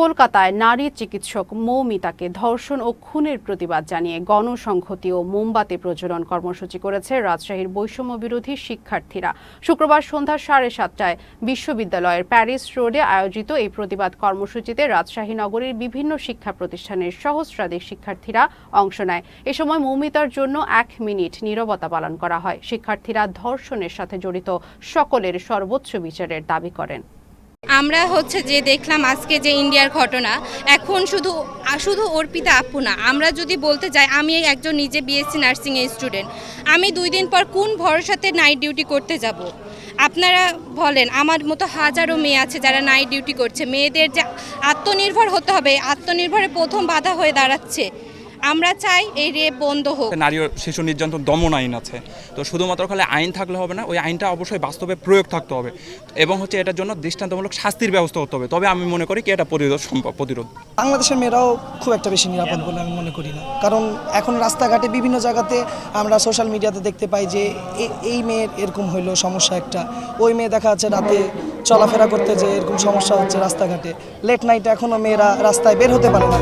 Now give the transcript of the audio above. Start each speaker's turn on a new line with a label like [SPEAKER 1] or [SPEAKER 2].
[SPEAKER 1] কলকাতায় নারী চিকিৎসক মৌমিতাকে ধর্ষণ ও খুনের প্রতিবাদ জানিয়ে গণসংহতি ও মোমবাতি প্রজ্বলন কর্মসূচি করেছে রাজশাহীর বৈষম্য বিরোধী শিক্ষার্থীরা শুক্রবার সন্ধ্যা সাড়ে সাতটায় বিশ্ববিদ্যালয়ের প্যারিস রোডে আয়োজিত এই প্রতিবাদ কর্মসূচিতে রাজশাহী নগরীর বিভিন্ন শিক্ষা প্রতিষ্ঠানের সহস্রাধিক শিক্ষার্থীরা অংশ নেয় এ সময় মৌমিতার জন্য এক মিনিট নীরবতা পালন করা হয় শিক্ষার্থীরা ধর্ষণের সাথে জড়িত সকলের সর্বোচ্চ বিচারের দাবি করেন
[SPEAKER 2] আমরা হচ্ছে যে দেখলাম আজকে যে ইন্ডিয়ার ঘটনা এখন শুধু শুধু অর্পিতা আপু না আমরা যদি বলতে যাই আমি একজন নিজে বিএসসি এর স্টুডেন্ট আমি দুই দিন পর কোন ভরসাতে নাইট ডিউটি করতে যাব। আপনারা বলেন আমার মতো হাজারো মেয়ে আছে যারা নাইট ডিউটি করছে মেয়েদের যে আত্মনির্ভর হতে হবে আত্মনির্ভরে প্রথম বাধা হয়ে দাঁড়াচ্ছে আমরা চাই এই রেপ বন্ধ হোক
[SPEAKER 3] নারী ও শিশু নির্যাতন দমন আইন আছে তো শুধুমাত্র খালি আইন থাকলে হবে না ওই আইনটা অবশ্যই বাস্তবে প্রয়োগ থাকতে হবে এবং হচ্ছে এটার জন্য দৃষ্টান্তমূলক শাস্তির ব্যবস্থা করতে হবে তবে আমি মনে করি কি এটা প্রতিরোধ সম্ভব প্রতিরোধ
[SPEAKER 4] বাংলাদেশের মেয়েরাও খুব একটা বেশি নিরাপদ বলে আমি মনে করি না কারণ এখন রাস্তাঘাটে বিভিন্ন জায়গাতে আমরা সোশ্যাল মিডিয়াতে দেখতে পাই যে এই মেয়ের এরকম হইলো সমস্যা একটা ওই মেয়ে দেখা যাচ্ছে রাতে চলাফেরা করতে যে এরকম সমস্যা হচ্ছে রাস্তাঘাটে লেট নাইট এখনও মেয়েরা রাস্তায় বের হতে পারে না